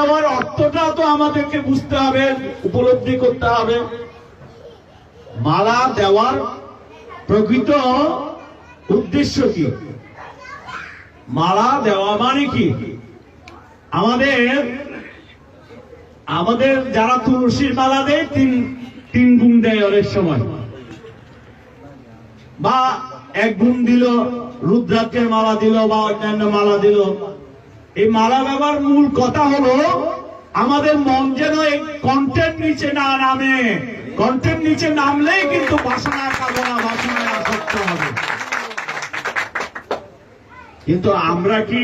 দেওয়ার অর্থটা তো আমাদেরকে বুঝতে হবে, উপলব্ধি করতে হবে। মালা দেওয়ার প্রকৃত উদ্দেশ্য কি? মালা দেওয়া মানে কি? আমাদের আমাদের যারা তুলসীর মালা দেয়, তিন তিন গুণ দেয় অনেক সময়। বা এক গুণ দিল, রুদ্রাক্ষের মালা দিল, বা অন্যান্য মালা দিল। এই মালা ব্যবহার মূল কথা হলো, আমাদের মন যেন এই কন্টেন্ট নিচে না নামে। কন্টেন্ট নিচে নামলেই কিন্তু বাসনা কামনা বাসনায় আসক্ত হবে। কিন্তু আমরা কি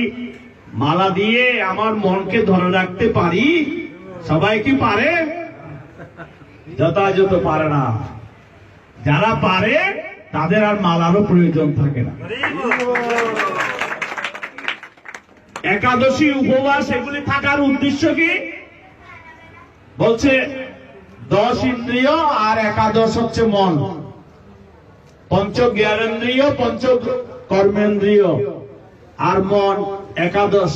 মালা দিয়ে আমার মনকে ধরে রাখতে পারি? সবাই কি পারে? যথাযথ পারে না। যারা পারে, তাদের আর মালারও প্রয়োজন থাকে না। একাদশী উপবাস এগুলি থাকার উদ্দেশ্য কি? বলছে দশ ইন্দ্রিয় আর একাদশ হচ্ছে মন। পঞ্চ জ্ঞানেন্দ্রিয় পঞ্চ কর্মেন্দ্রিয় আর মন একাদশ।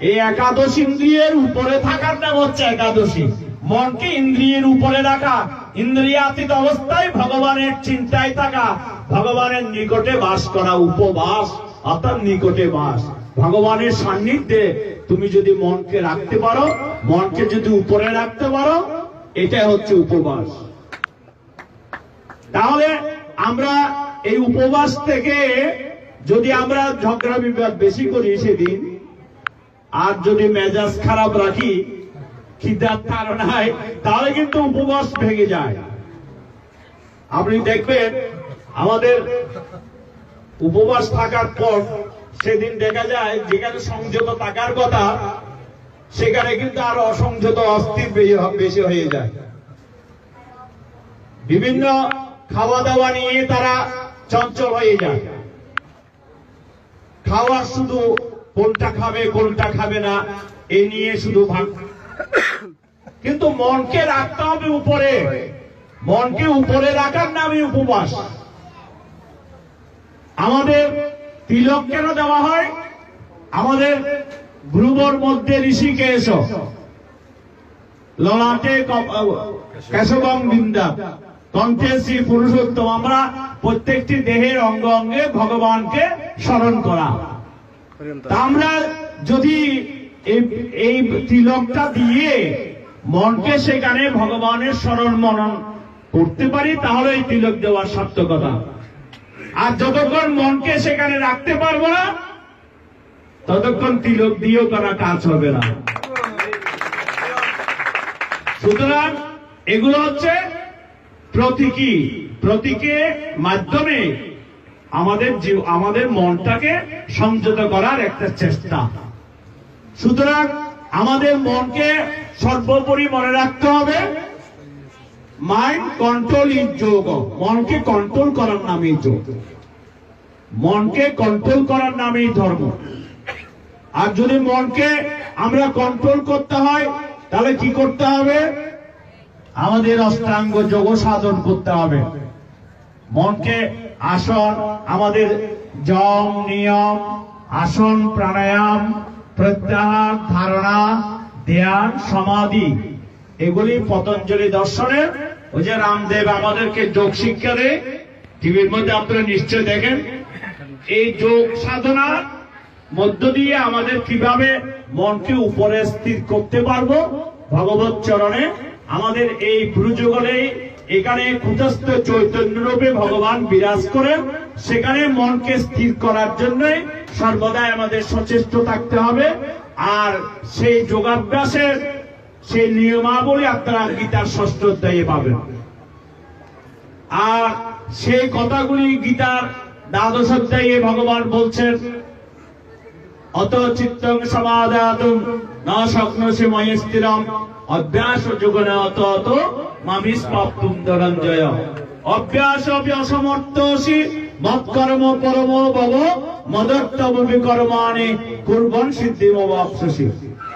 এই একাদশ ইন্দ্রিয়ের উপরে থাকার নাম হচ্ছে একাদশী। মনকে ইন্দ্রিয়ের উপরে রাখা, ইন্দ্রিয়াতীত অবস্থায় ভগবানের চিন্তায় থাকা, ভগবানের নিকটে বাস করা, উপবাস, অর্থাৎ নিকটে বাস। ভগবানের সান্নিধ্যে তুমি যদি মনকে রাখতে পারো, মনকে যদি উপরে রাখতে পারো এটা হচ্ছে উপবাস। তাহলে আমরা এই উপবাস থেকে যদি আমরা ঝগড়া বিবাদ বেশি করি সেদিন, আর যদি মেজাজ খারাপ রাখি, খিদার ধারণায় তাহলে কিন্তু উপবাস ভেঙে যায়। আপনি দেখবেন আমাদের উপবাস থাকার পর সেদিন দেখা যায়, যেখানে সংযত থাকার কথা, সেখানে কিন্তু আরও অসংযত অস্থির বেশি- হয়ে যায়। বিভিন্ন খাওয়া দাওয়া নিয়ে তারা চঞ্চল হয়ে যায়। খাওয়া শুধু কোনটা খাবে কোনটা খাবে না এই নিয়ে শুধু ভাগ। কিন্তু মনকে রাখতে হবে উপরে। মনকে উপরে রাখার নামই উপবাস। আমাদের তিলক কেন দেওয়া হয়? আমাদের ভ্রুবর মধ্যে ঋষিকেশ ললাটে কেশবং বিন্দা। কণ্ঠে শ্রী পুরুষোত্তম। আমরা প্রত্যেকটি দেহের অঙ্গ অঙ্গে ভগবানকে স্মরণ করা। আমরা যদি এই- এই তিলকটা দিয়ে মনকে সেখানে ভগবানের স্মরণ মনন করতে পারি, তাহলে এই তিলক দেওয়ার সার্থকতা। আর যতক্ষণ মনকে সেখানে রাখতে পারব না, ততক্ষণ তিলক দিয়েও করা কাজ হবে না। সুতরাং এগুলো হচ্ছে প্রতীকী। প্রতীকের মাধ্যমে আমাদের আমাদের মনটাকে সংযত করার একটা চেষ্টা। সুতরাং আমাদের মনকে সর্বোপরি মনে রাখতে হবে। মাইন্ড কন্ট্রোল ইজ যোগ। মনকে কন্ট্রোল করার নামই যোগ। মনকে কন্ট্রোল করার নামই ধর্ম। আর যদি মনকে আমরা কন্ট্রোল করতে হয়, তাহলে কি করতে হবে? আমাদের অষ্টাঙ্গ যোগ সাধন করতে হবে। মনকে আসন, আমাদের জম, নিয়ম, আসন, প্রাণায়াম, প্রত্যাহার, ধারণা, ধ্যান, সমাধি এগুলি পতঞ্জলি দর্শনের। ওই যে রামদেব আমাদেরকে যোগ শিক্ষা দেয়। টিভির মধ্যে আপনারা নিশ্চয় দেখেন। এই যোগ সাধনার মধ্য দিয়ে আমাদের কীভাবে মনকে উপরে স্থির করতে পারব ভগবত চরণে। আমাদের এই প্রযুগলে এখানে কুটস্থ চৈতন্য রূপে ভগবান বিরাজ করেন। সেখানে মনকে স্থির করার জন্য সর্বদাই আমাদের সচেষ্ট থাকতে হবে। আর সেই যোগাভ্যাসের সেই নিয়মাবলী আপনারা গীতার ষষ্ঠ অধ্যায়ে পাবেন। আর সেই কথাগুলি গীতার দ্বাদশ অধ্যায়ে ভগবান বলছেন, অত চিত্তং সমাদাতুম না শক্নসি ময়ে স্থিরম, অভ্যাস যুগনে অত অত মামিস প্রাপ্তুম ধনঞ্জয়। অভ্যাস অপি অসমর্থসি মৎকর্ম পরম ভব, মদত্তম বিকর্মাণি কুর্বন সিদ্ধিম অবাপসি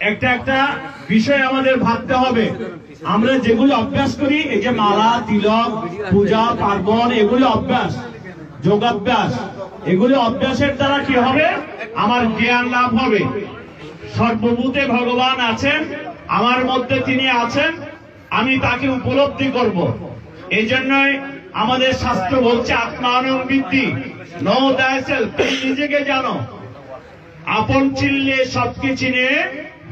একটা একটা বিষয় আমাদের ভাবতে হবে। আমরা যেগুলো অভ্যাস করি, এই যে মালা, তিলক, পূজা, পার্বণ, এগুলো অভ্যাস, যোগাভ্যাস, এগুলো অভ্যাসের দ্বারা কি হবে? আমার জ্ঞান লাভ হবে। সর্বভূতে ভগবান আছেন, আমার মধ্যে তিনি আছেন, আমি তাকে উপলব্ধি করব। এই জন্যই আমাদের শাস্ত্র বলছে দায়সেল, তুমি নিজেকে জানো। আপন চিনলে সবকে চিনে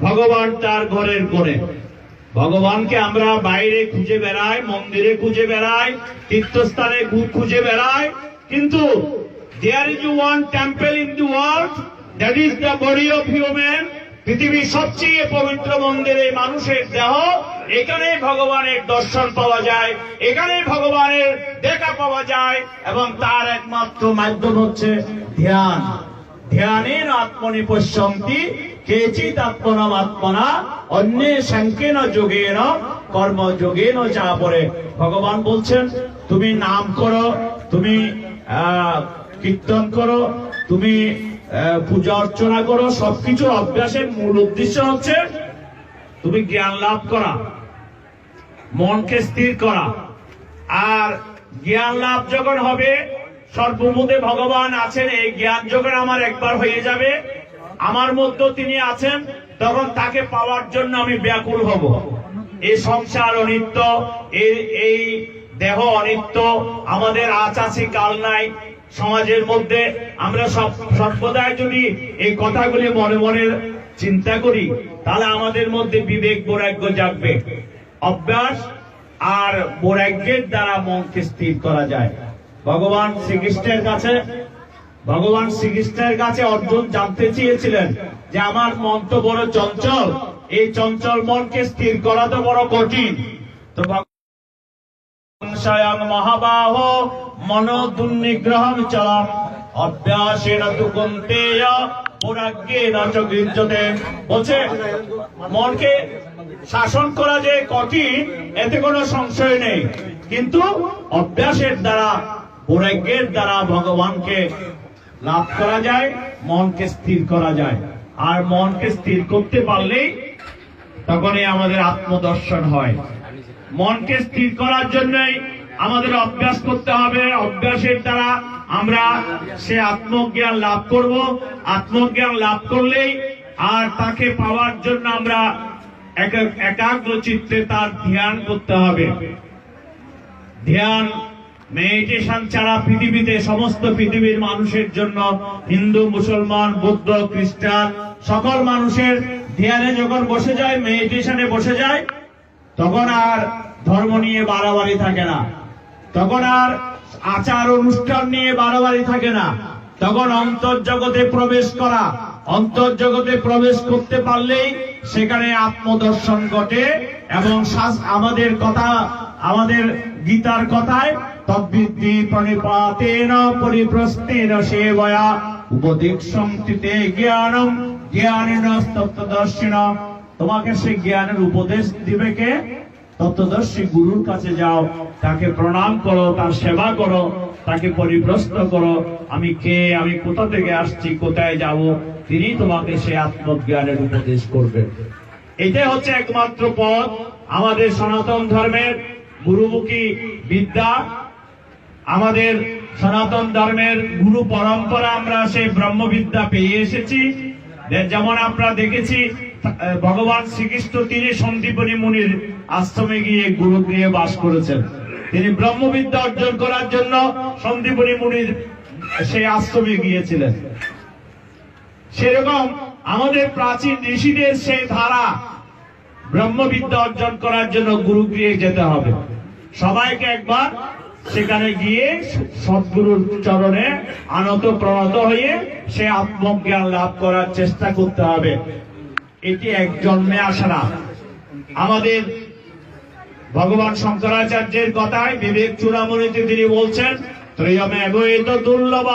ভগবান তার ঘরের করে ভগবানকে আমরা বাইরে খুঁজে বেড়াই, মন্দিরে খুঁজে বেড়াই, তীর্থস্থানে খুঁজে বেড়াই। কিন্তু there is one temple in the world that is the body of human পৃথিবীর সবচেয়ে পবিত্র মন্দিরে মানুষের দেহ। এখানে ভগবানের দর্শন পাওয়া যায়, এখানে ভগবানের দেখা পাওয়া যায়, এবং তার একমাত্র মাধ্যম হচ্ছে ধ্যান। ধ্যানের আত্মনি আত্মনা অন্যে সংকেন যোগেন কর্ম যোগেন যা পরে ভগবান বলছেন তুমি নাম করো তুমি কীর্তন করো তুমি পূজা অর্চনা করো সবকিছুর অভ্যাসের মূল উদ্দেশ্য হচ্ছে তুমি জ্ঞান লাভ করা মনকে স্থির করা। আর জ্ঞান লাভ যখন হবে, সর্বমুদে ভগবান আছেন, এই জ্ঞান যখন আমার একবার হয়ে যাবে আমার মধ্যে তিনি আছেন, তখন তাকে পাওয়ার জন্য আমি ব্যাকুল হব। এই সংসার অনিত্য এই দেহ অনিত্য, আমাদের আজ কাল নাই। সমাজের মধ্যে আমরা সব, সর্বদাই যদি এই কথাগুলি মনে মনে চিন্তা করি, তাহলে আমাদের মধ্যে বিবেক বৈরাগ্য জাগবে। অভ্যাস আর বৈরাগ্যের দ্বারা মনকে স্থির করা যায়। ভগবান শ্রীকৃষ্ণের কাছে ভগবান শ্রীকৃষ্ণের কাছে অর্জুন জানতে চেয়েছিলেন যে আমার মন তো বড় চঞ্চল। এই চঞ্চল মনকে স্থির করা তো বড় কঠিন। তো বলছে, মনকে শাসন করা যে কঠিন, এতে কোনো সংশয় নেই। কিন্তু অভ্যাসের দ্বারা, বৈরাগ্যের দ্বারা ভগবানকে লাভ করা যায়, মনকে স্থির করা যায়। আর মনকে স্থির করতে পারলেই তখনই আমাদের আত্মদর্শন হয়। মনকে স্থির করার জন্যই আমাদের অভ্যাস করতে হবে। অভ্যাসের দ্বারা আমরা সে আত্মজ্ঞান লাভ করব। আত্মজ্ঞান লাভ করলেই আর তাকে পাওয়ার জন্য আমরা এক- একাগ্র চিত্তে তার ধ্যান করতে হবে। ধ্যান মেডিটেশন ছাড়া পৃথিবীতে সমস্ত পৃথিবীর মানুষের জন্য হিন্দু, মুসলমান, বৌদ্ধ, খ্রিস্টান, সকল মানুষের ধ্যানে যখন বসে যায় মেডিটেশনে বসে যায়, তখন আর ধর্ম নিয়ে বাড়াবাড়ি থাকে না। তখন আর আচার অনুষ্ঠান নিয়ে বাড়াবাড়ি থাকে না। তখন অন্তর্জগতে প্রবেশ করা, অন্তর্জগতে প্রবেশ করতে পারলেই সেখানে আত্মদর্শন ঘটে এবং আমাদের কথা, আমাদের গীতার কথায় তদ্বিদ্ধি প্রণিপাতেন পরিপ্রস্তেন সেবয়া উপদীক্ষম তিতে জ্ঞানম জ্ঞানীন তত্ত্বদর্শিন তোমাকে সে জ্ঞানের উপদেশ দিবে কে? তত্ত্বদর্শী গুরুর কাছে যাও, তাকে প্রণাম করো, তার সেবা করো, তাকে পরিপ্রশ্ন করো। আমি কে? আমি কোথা থেকে আসছি? কোথায় যাব? তিনি তোমাকে সে আত্মজ্ঞানের উপদেশ করবেন এটাই হচ্ছে একমাত্র পথ আমাদের সনাতন ধর্মের গুরুমুখী বিদ্যা। আমাদের সনাতন ধর্মের গুরু পরম্পরা আমরা সেই ব্রহ্মবিদ্যা পেয়ে এসেছি। যেমন আমরা দেখেছি ভগবান শ্রীকৃষ্ণ তিনি সন্দীপনী মুনির আশ্রমে গিয়ে গুরু গৃহে বাস করেছেন। তিনি ব্রহ্মবিদ্যা অর্জন করার জন্য সন্দীপনী মুনির সেই আশ্রমে গিয়েছিলেন। সেরকম আমাদের প্রাচীন ঋষিদের সেই ধারা ব্রহ্মবিদ্যা অর্জন করার জন্য গুরু গৃহে যেতে হবে। সবাইকে একবার সেখানে গিয়ে সদ্গুরুর চরণে আনত প্রণত হয়ে সে আত্মজ্ঞান লাভ করার চেষ্টা করতে হবে। এটি এক জন্মে আসা না। আমাদের ভগবান শঙ্করাচার্যের কথায় বিবেক চূড়ামণিতে তিনি বলছেন দুর্লভ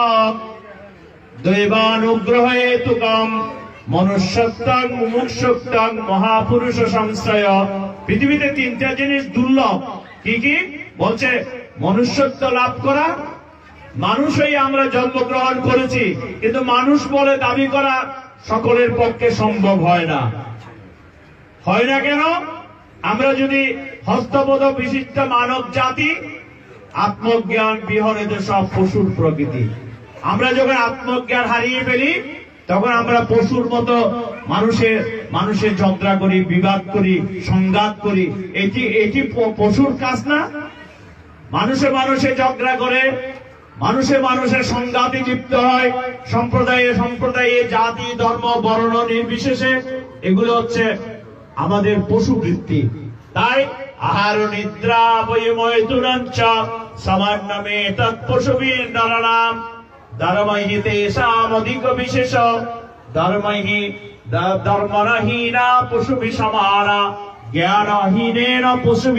মহাপুরুষ সংশয় পৃথিবীতে তিনটা জিনিস দুর্লভ। কি কি? বলছে মনুষ্যত্ব লাভ করা, মানুষই আমরা জন্মগ্রহণ করেছি, কিন্তু মানুষ বলে দাবি করা সকলের পক্ষে সম্ভব হয় না। হয় না কেন? আমরা যদি হস্তবোধ বিশিষ্ট মানব জাতি, আত্মজ্ঞান বিহনে তো সব পশুর প্রকৃতি। আমরা যখন আত্মজ্ঞান হারিয়ে ফেলি, তখন আমরা পশুর মতো মানুষের মানুষের ঝগড়া করি, বিবাদ করি, সংঘাত করি। এটি এটি পশুর কাজ না মানুষে মানুষে ঝগড়া করে, মানুষে মানুষের সংঘাতে লিপ্ত হয়। সম্প্রদায়ে সম্প্রদায়ে জাতি, ধর্ম, বর্ণ নির্বিশেষে এগুলো হচ্ছে আমাদের পশুবৃত্তি। তাই আহার নিদ্রা বইময় তুরঞ্চ সমান নামে তৎপশুবীর নরনাম। ধর্মহি তেষাম অধিক বিশেষ ধর্মরহীনা পশু পশু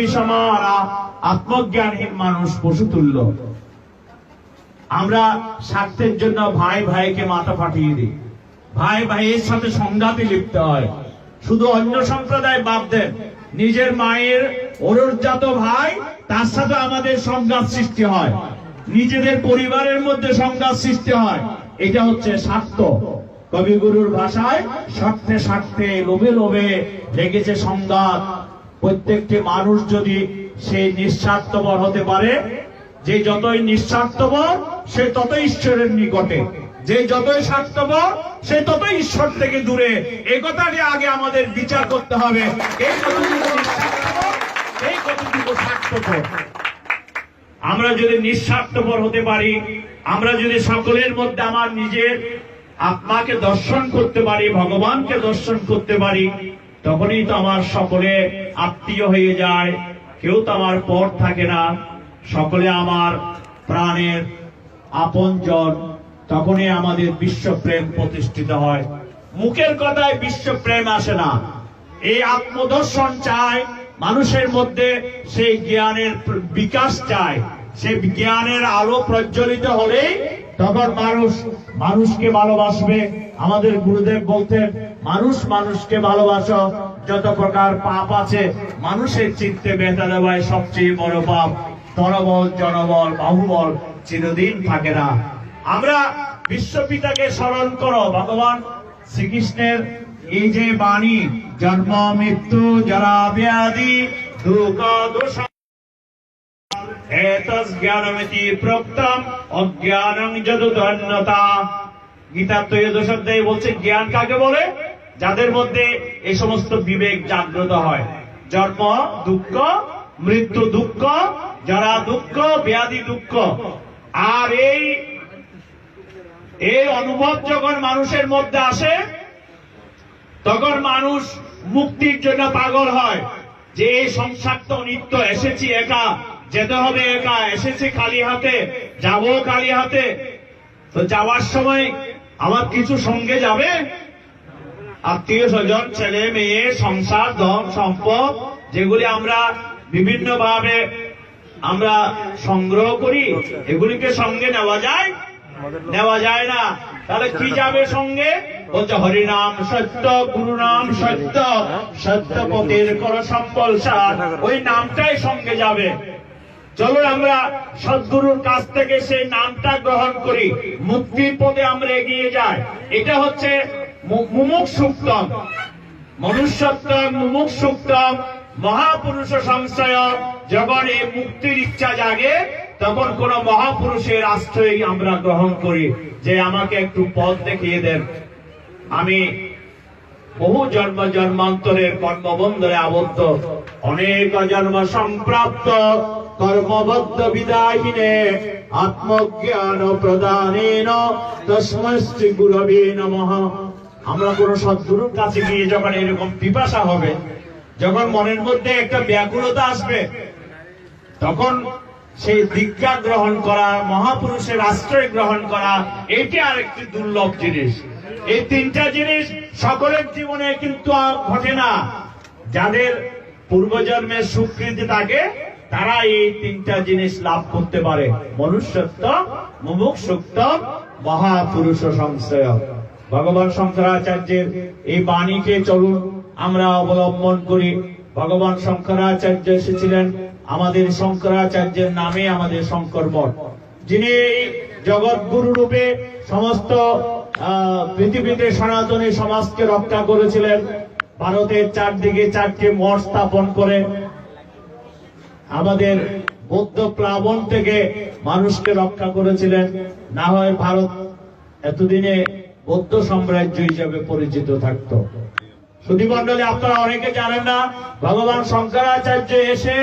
আত্মজ্ঞানহীন মানুষ পশু তুল্য আমরা স্বার্থের জন্য ভাই ভাইকে মাথা ফাটিয়ে দিই। ভাই ভাইয়ের সাথে সংঘাতে লিপ্ত হয়। শুধু অন্য সম্প্রদায় বাদ দেন নিজের মায়ের অরজাত ভাই, তার সাথে আমাদের সংঘাত সৃষ্টি হয়। নিজেদের পরিবারের মধ্যে সংঘাত সৃষ্টি হয়। এটা হচ্ছে স্বার্থ। কবিগুরুর ভাষায়, স্বার্থে স্বার্থে লোভে লোভে লেগেছে সংঘাত। প্রত্যেকটি মানুষ যদি সেই নিঃস্বার্থপর হতে পারে। যে যতই নিঃস্বার্থপর, সে ততই ঈশ্বরের নিকটে। যে যতই স্বার্থপর, সে ততই ঈশ্বর থেকে দূরে। এই কথাটি আগে আমাদের বিচার করতে হবে। আমরা যদি নিঃস্বার্থপর হতে পারি, আমরা যদি সকলের মধ্যে আমার নিজের আত্মাকে দর্শন করতে পারি, ভগবানকে দর্শন করতে পারি, তখনই তো আমার সকলে আত্মীয় হয়ে যায়। কেউ তো আমার পর থাকে না। সকলে আমার প্রাণের আপনজন। তখনই আমাদের বিশ্বপ্রেম প্রতিষ্ঠিত হয়। মুখের কথায় বিশ্বপ্রেম আসে না। এই আত্মদর্শন চায়, মানুষের মধ্যে সেই জ্ঞানের বিকাশ চায়। সেই জ্ঞানের আলো প্রজ্বলিত হলেই তখন মানুষ, মানুষকে ভালোবাসবে। আমাদের গুরুদেব বলতেন, মানুষ মানুষকে ভালোবাসো, যত প্রকার পাপ আছে, মানুষের চিত্তে বেতা দেওয়ায় সবচেয়ে বড় পাপ। তরবল, জনবল, বাহুবল চিরদিন থাকে না। আমরা বিশ্বপিতাকে স্মরণ করো, ভগবান শ্রীকৃষ্ণের এই যে বাণী, জন্ম, মৃত্যু, জরা, ব্যাধি, দুঃখ, দোষ যাদের মধ্যে এই সমস্ত বিবেক জাগ্রত হয়। জন্ম দুঃখ, মৃত্যু দুঃখ যারা দুঃখ, ব্যাধি দুঃখ। আর এই অনুভব যখন মানুষের মধ্যে আসে, তখন মানুষ মুক্তির জন্য পাগল হয়। যে সংসার তো নিত্য এসেছি একা যেতে হবে একা, এসেছি খালি হাতে, যাব খালি হাতে। তো যাওয়ার সময় আমার কিছু সঙ্গে যাবে? আত্মীয় স্বজন, ছেলে, মেয়ে, সংসার, ধন, সম্পদ, যেগুলি আমরা বিভিন্ন ভাবে আমরা সংগ্রহ করি, এগুলিকে সঙ্গে নেওয়া যায়? নেওয়া যায় না। তাহলে কি যাবে সঙ্গে? বলছে, হরিনাম সত্য গুরু নাম সত্য সত্যপতির কর সম্বল সার। ওই নামটাই সঙ্গে যাবে। চলো আমরা সদ্গুরুর কাছ থেকে সেই নামটা গ্রহণ করি। মুক্তির পথে আমরা এগিয়ে যাই। এটা হচ্ছে মুমুক সুক্তম। মনুষ্যত্বম মুমুক সুক্তম। মহাপুরুষ সংশয় যখন এই মুক্তির ইচ্ছা জাগে, তখন কোন মহাপুরুষের আশ্রয় আমরা গ্রহণ করি। যে আমাকে একটু পথ দেখিয়ে দেন। আমি বহু জন্ম জন্মান্তরের কর্মবন্ধনে আবদ্ধ। অনেক জন্ম সম্প্রাপ্ত। কর্মবদ্ধ বিদায়িনে আত্মজ্ঞান প্রদানেন। তস্মৈ শ্রী গুরবে নমঃ। আমরা কোন সদ্গুরুর কাছে গিয়ে যখন এরকম পিপাসা হবে, যখন মনের মধ্যে একটা ব্যাকুলতা আসবে, তখন সেই দীক্ষা গ্রহণ করা, মহাপুরুষের আশ্রয় গ্রহণ করা, এটি আরেকটি দুর্লভ জিনিস। এই তিনটা জিনিস সকলের জীবনে কিন্তু ঘটে না। যাদের পূর্বজন্মের স্বীকৃতি থাকে তারা এই তিনটা জিনিস লাভ করতে পারে। মনুষ্যত্ব, মুমুক্ষুত্ব, মহাপুরুষ সংশয়। ভগবান শঙ্করাচার্যের এই বাণীকে চলুন আমরা অবলম্বন করি। ভগবান শঙ্করাচার্য এসেছিলেন আমাদের শঙ্করাচার্যের নামে আমাদের শঙ্কর মঠ যিনি জগৎগুরু রূপে সমস্ত পৃথিবীতে সনাতনী সমাজকে রক্ষা করেছিলেন। ভারতের চারদিকে চারটি মঠ স্থাপন করে আমাদের বৌদ্ধ প্লাবন থেকে মানুষকে রক্ষা করেছিলেন। না হয় ভারত এতদিনে বৌদ্ধ সাম্রাজ্য হিসেবে পরিচিত থাকতো। সুধীমণ্ডলী আপনারা অনেকে জানেন না, ভগবান শঙ্করাচার্য এসে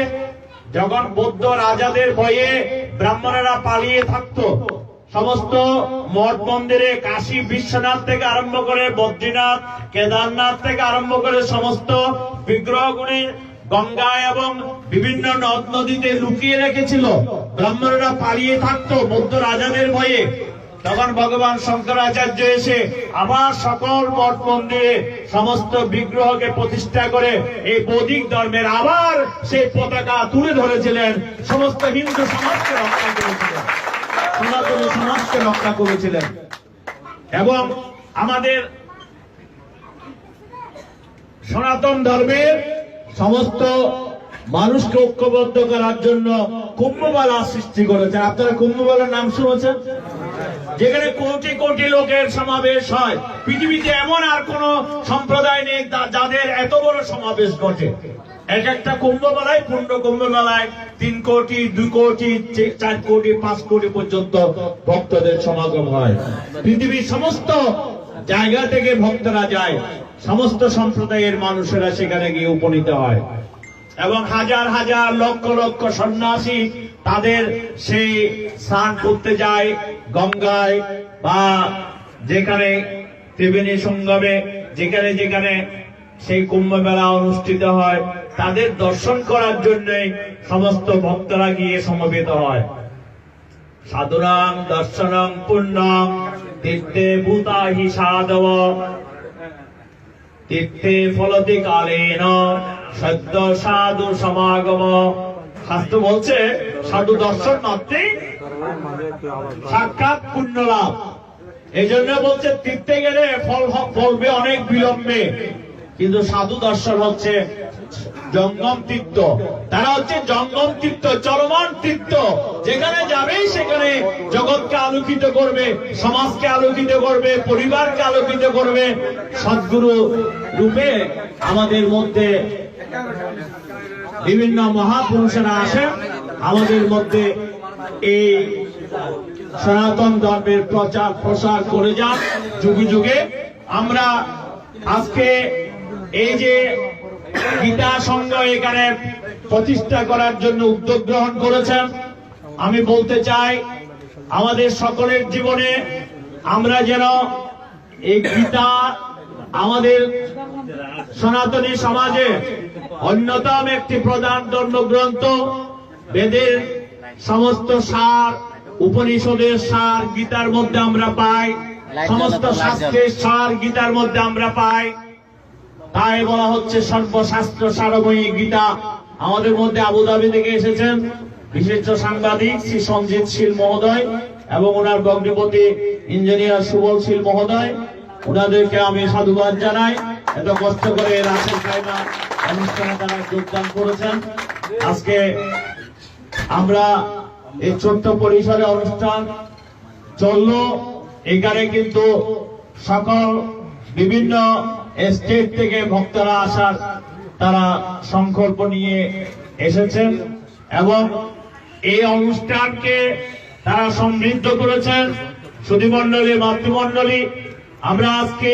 যখন বৌদ্ধ রাজাদের ভয়ে ব্রাহ্মণেরা পালিয়ে থাকতো, সমস্ত মঠ মন্দিরে কাশী বিশ্বনাথ থেকে আরম্ভ করে বদ্রীনাথ, কেদারনাথ থেকে আরম্ভ করে সমস্ত বিগ্রহগুলি গঙ্গা এবং বিভিন্ন নদ নদীতে লুকিয়ে রেখেছিল। ব্রাহ্মণেরা পালিয়ে থাকতো বৌদ্ধ রাজাদের ভয়ে। তখন ভগবান শঙ্করাচার্য এসে আবার সকল মঠ মন্দিরে সমস্ত বিগ্রহকে প্রতিষ্ঠা করে এই বৌদ্ধিক ধর্মের আবার সেই পতাকা তুলে ধরেছিলেন। সমস্ত হিন্দু সমাজকে রক্ষা করেছিলেন। সনাতনী সমাজকে রক্ষা করেছিলেন। এবং আমাদের সনাতন ধর্মের সমস্ত মানুষকে ঐক্যবদ্ধ করার জন্য কুম্ভমেলা সৃষ্টি করেছেন। আপনারা কুম্ভমেলার নাম শুনেছেন? যেখানে কোটি কোটি লোকের সমাবেশ হয়। পৃথিবীতে এমন আর কোন সম্প্রদায় নেই যাদের এত বড় সমাবেশ ঘটে। এক একটা কুম্ভ মেলায় পূর্ণ কুম্ভ মেলায় তিন কোটি দুই কোটি চার কোটি, পাঁচ কোটি পর্যন্ত ভক্তদের সমাগম হয়। পৃথিবীর সমস্ত জায়গা থেকে ভক্তরা যায়। সমস্ত সম্প্রদায়ের মানুষেরা সেখানে গিয়ে উপনীত হয়। এবং হাজার হাজার লক্ষ লক্ষ সন্ন্যাসী তাদের সেই স্নান করতে যায় গঙ্গায় বা যেখানে ত্রিবেণী সঙ্গমে, যেখানে যেখানে সেই কুম্ভ মেলা অনুষ্ঠিত হয়, তাদের দর্শন করার জন্য সমস্ত ভক্তরা গিয়ে সমবেত হয়। সাধুরাং দর্শনং পুণ্যং তীর্থে ভূতাহি সাধব। তীর্থে ফলতি কালেন, সদ্য সাধু সমাগম। শাস্ত্র বলছে, সাধু দর্শন মাত্রে সাক্ষাৎ পুণ্য লাভ এই জন্য বলছে তীর্থে গেলে ফল ফলবে অনেক বিলম্বে। কিন্তু সাধু দর্শন হচ্ছে জঙ্গম তীর্থ তারা হচ্ছে জঙ্গম তীর্থ চলমান তীর্থ যেখানে যাবেই সেখানে জগৎকে আলোকিত করবে, সমাজকে আলোকিত করবে, পরিবারকে আলোকিত করবে। সদ্গুরু রূপে আমাদের মধ্যে বিভিন্ন মহাপুরুষেরা আসেন। আমাদের মধ্যে এই সনাতন ধর্মের প্রচার প্রসার করে যান যুগে যুগে। আমরা আজকে এই যে গীতা সংঘ এখানে প্রতিষ্ঠা করার জন্য উদ্যোগ গ্রহণ করেছেন, আমি বলতে চাই, আমাদের সকলের জীবনে আমরা যেন এই গীতা আমাদের সনাতনী সমাজে অন্যতম একটি প্রধান ধর্মগ্রন্থ বেদের সমস্ত সার, উপনিষদের সার গীতার মধ্যে আমরা পাই, সমস্ত শাস্ত্রের সার গীতার মধ্যে আমরা পাই। তাই বলা হচ্ছে সর্বশাস্ত্র সারময়ী গীতা। আমাদের মধ্যে আবুধাবি থেকে এসেছেন বিশিষ্ট সাংবাদিক শ্রী সঞ্জিত শীল মহোদয় এবং ওনার ভগ্নিপতি ইঞ্জিনিয়ার সুবল শীল মহোদয়। ওনাদেরকে আমি সাধুবাদ জানাই। এত কষ্ট করে খাইমা অনুষ্ঠানে তারা যোগদান করেছেন। আজকে আমরা এই ছোট্ট পরিসরে অনুষ্ঠান চলল। এখানে কিন্তু সকল বিভিন্ন স্টেট থেকে ভক্তরা আসার তারা সংকল্প নিয়ে এসেছেন এবং এই অনুষ্ঠানকে তারা সমৃদ্ধ করেছেন। সুধীমণ্ডলী মাতৃমন্ডলী আমরা আজকে